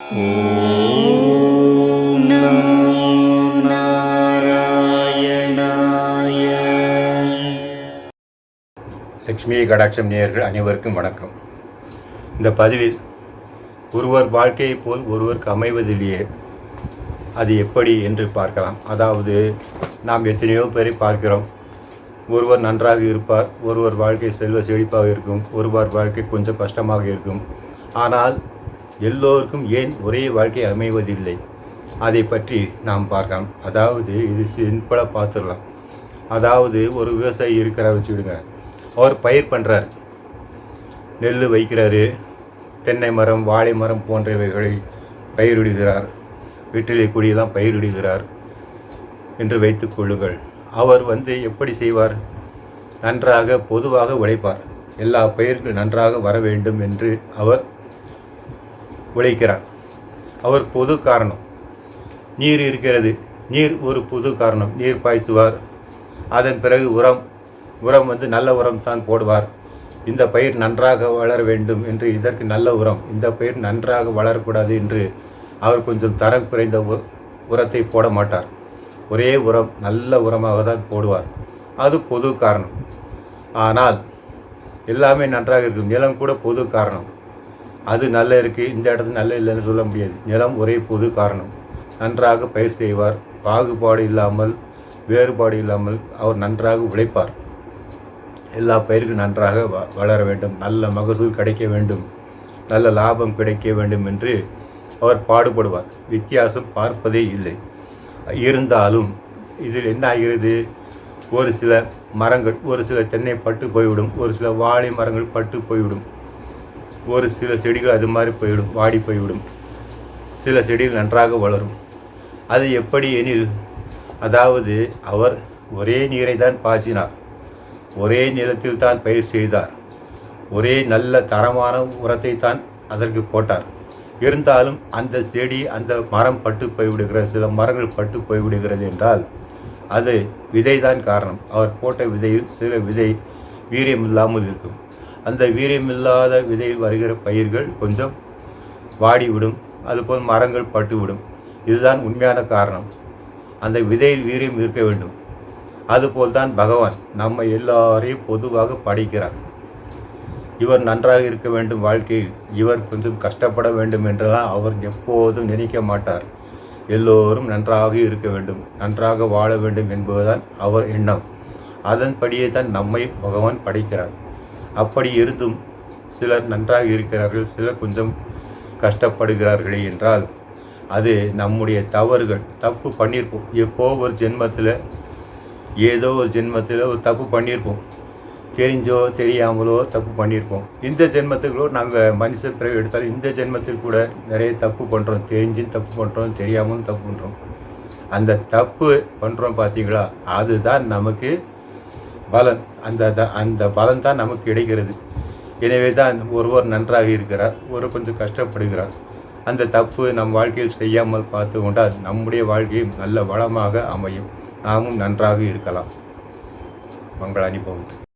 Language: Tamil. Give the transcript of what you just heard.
ஓம் நாராயணாய லக்ஷ்மி கடாட்சம் நேயர்கள் அனைவருக்கும் வணக்கம். இந்த பதிவில் ஒருவர் வாழ்க்கையைப் போல் ஒருவருக்கு அமைவதில்லையே அது எப்படி என்று பார்க்கலாம். அதாவது நாம் எத்தனையோ பேரை பார்க்கிறோம். ஒருவர் நன்றாக இருப்பார் ஒருவர் வாழ்க்கை செல்வ செழிப்பாக இருக்கும் ஒருவர் வாழ்க்கை கொஞ்சம் கஷ்டமாக இருக்கும். ஆனால் எல்லோருக்கும் ஏன் ஒரே வாழ்க்கை அமைவதில்லை? அதை பற்றி நாம் பார்க்கலாம். அதாவது இது சிம்பிளாக பார்த்துடலாம். அதாவது ஒரு விவசாயி இருக்கிறார் வச்சுக்கிடுங்க. அவர் பயிர் பண்ணுறார் நெல் வைக்கிறாரு. தென்னை மரம் வாழை மரம் போன்றவைகளை பயிரிடுகிறார். வெற்றிலை கொடியெல்லாம் பயிரிடுகிறார் என்று வைத்துக் கொள்ளுங்கள். அவர் வந்து எப்படி செய்வார்? நன்றாக பொதுவாக உழைப்பார். எல்லா பயிர்கள் நன்றாக வர வேண்டும் என்று அவர் உழைக்கிறார் அவர் பொது காரணம். நீர் இருக்கிறது. நீர் ஒரு பொது காரணம். நீர் பாய்ச்சுவார். அதன் பிறகு உரம் உரம் வந்து நல்ல உரம் தான் போடுவார். இந்த பயிர் நன்றாக வளர வேண்டும் என்று இதற்கு நல்ல உரம். இந்த பயிர் நன்றாக வளரக்கூடாது என்று அவர் கொஞ்சம் தரம் குறைந்த உ- உரத்தை போட மாட்டார். ஒரே உரம் நல்ல உரமாக தான் போடுவார். அது பொது காரணம். ஆனால் எல்லாமே நன்றாக இருக்கும். நிலம் கூட பொது காரணம். அது நல்ல இருக்குது இந்த இடத்துல நல்ல இல்லைன்னு சொல்ல முடியாது. நிலம் ஒரே பொது காரணம். நன்றாக பயிர் செய்வார். பாகுபாடு இல்லாமல் வேறுபாடு இல்லாமல் அவர் நன்றாக உழைப்பார். எல்லா பயிர்கள் நன்றாக வ- வளர வேண்டும். நல்ல மகசூல் கிடைக்க வேண்டும். நல்ல லாபம் கிடைக்க வேண்டும் என்று அவர் பாடுபடுவார். வித்தியாசம் பார்ப்பதே இல்லை. இருந்தாலும் இதில் என்ன ஆகிறது? ஒரு சில மரங்கள் ஒரு சில தென்னை பட்டு போய்விடும். ஒரு சில வாழை மரங்கள் பட்டு போய்விடும். ஒரு சில செடிகள் அது மாதிரி போய்விடும் வாடி போய்விடும். சில செடிகள் நன்றாக வளரும். அது எப்படி எனில் அதாவது அவர் ஒரே நீரை தான் பாய்ச்சினார். ஒரே நிலத்தில் தான் பயிர் செய்தார். ஒரே நல்ல தரமான உரத்தை தான் அதற்கு போட்டார். இருந்தாலும் அந்த செடி அந்த மரம் பட்டு போய்விடுகிறது சில மரங்கள் பட்டு போய்விடுகிறது என்றால் அது விதை தான் காரணம். அவர் போட்ட விதையில் சில விதை வீரியம் இல்லாமல் இருக்கும். அந்த வீரியமில்லாத விதையில் வருகிற பயிர்கள் கொஞ்சம் வாடிவிடும். அதுபோல் மரங்கள் பட்டுவிடும். இதுதான் உண்மையான காரணம். அந்த விதையில் வீரியம் இருக்க வேண்டும். அதுபோல் தான் பகவான் நம்ம எல்லாரையும் பொதுவாக படைக்கிறார். இவர் நன்றாக இருக்க வேண்டும் வாழ்க்கையில். இவர் கொஞ்சம் கஷ்டப்பட வேண்டும் என்றெல்லாம் அவர் எப்போதும் நினைக்க மாட்டார். எல்லோரும் நன்றாக இருக்க வேண்டும். நன்றாக வாழ வேண்டும் என்பதுதான் அவர் எண்ணம். அதன்படியே தான் நம்மை பகவான் படைக்கிறார். அப்படி இருந்தும் சிலர் நன்றாக இருக்கிறார்கள் சிலர் கொஞ்சம் கஷ்டப்படுகிறார்களே என்றால் அது நம்முடைய தவறுகள். தப்பு பண்ணியிருப்போம். எப்போ ஒரு ஜென்மத்தில் ஏதோ ஒரு ஜென்மத்தில் ஒரு தப்பு பண்ணியிருப்போம். தெரிஞ்சோ தெரியாமலோ தப்பு பண்ணியிருப்போம். இந்த ஜென்மத்துக்குள்ளோ நாங்கள் மனுஷ பிறகு எடுத்தாலும் இந்த ஜென்மத்தில் கூட நிறைய தப்பு பண்ணுறோம் தெரிஞ்சும் தப்பு பண்ணுறோம் தெரியாமலும் தப்பு பண்ணுறோம் அந்த தப்பு பண்ணுறோம் பார்த்தீங்களா அதுதான் நமக்கு பலன் அந்த த- அந்த பலன் தான் நமக்கு கிடைக்கிறது. எனவே தான் ஒருவர் நன்றாக இருக்கிறார் ஒரு கொஞ்சம் கஷ்டப்படுகிறார். அந்த தப்பு நம் வாழ்க்கையில் செய்யாமல் பார்த்து கொண்டால் நம்முடைய வாழ்க்கையும் நல்ல வளமாக அமையும். நாமும் நன்றாக இருக்கலாம். மங்கள அனுபவம்